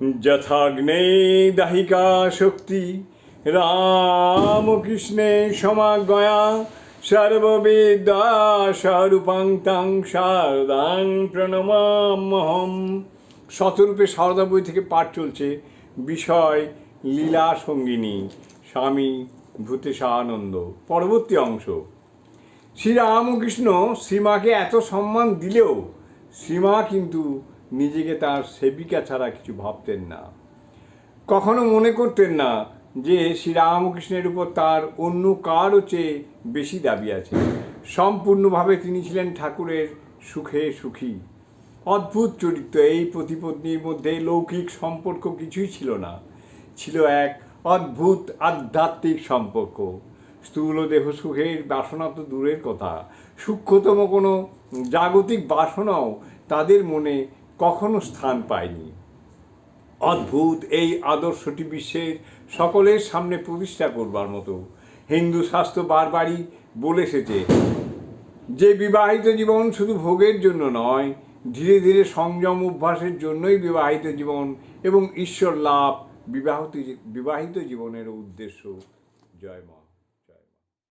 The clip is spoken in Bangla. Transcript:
যথাগ্নে দাহিকা শক্তি, রামকৃষ্ণে সমাগয়া সর্ববিদ্যা স্বরূপাং তাং শারদাং প্রণমামহম শতরূপে সারদা বই থেকে পাঠ চলছে বিষয় লীলা সঙ্গিনী স্বামী ভূতেশানন্দ। পরবর্তী অংশ। শ্রীরামকৃষ্ণ শ্রীমাকে এত সম্মান দিলেও শ্রীমা কিন্তু নিজেকে তার সেবিকা ছাড়া কিছু ভাবতেন না। কখনো মনে করতেন না যে শ্রীরামকৃষ্ণের উপর তার অন্য কারও চেয়ে বেশি দাবি আছে। সম্পূর্ণভাবে তিনি ছিলেন ঠাকুরের সুখে সুখী। অদ্ভুত চরিত্র, এই প্রতিপত্নীর মধ্যে লৌকিক সম্পর্ক কিছুই ছিল না। ছিল এক অদ্ভুত আধ্যাত্মিক সম্পর্ক। স্থূল দেহ সুখের বাসনা তো দূরের কথা। সূক্ষ্মতম কোনো জাগতিক বাসনাও তাদের মনে কখনো স্থান পায়নি। অদ্ভুত এই আদর্শটি বিশ্বের সকলের সামনে প্রতিষ্ঠা করবার মতো। হিন্দু শাস্ত্র বারবারই বলে এসেছে যে বিবাহিত জীবন শুধু ভোগের জন্য নয়, ধীরে ধীরে সংযম অভ্যাসের জন্যই বিবাহিত জীবন এবং ঈশ্বর লাভ বিবাহিত বিবাহিত জীবনের উদ্দেশ্য জয় মা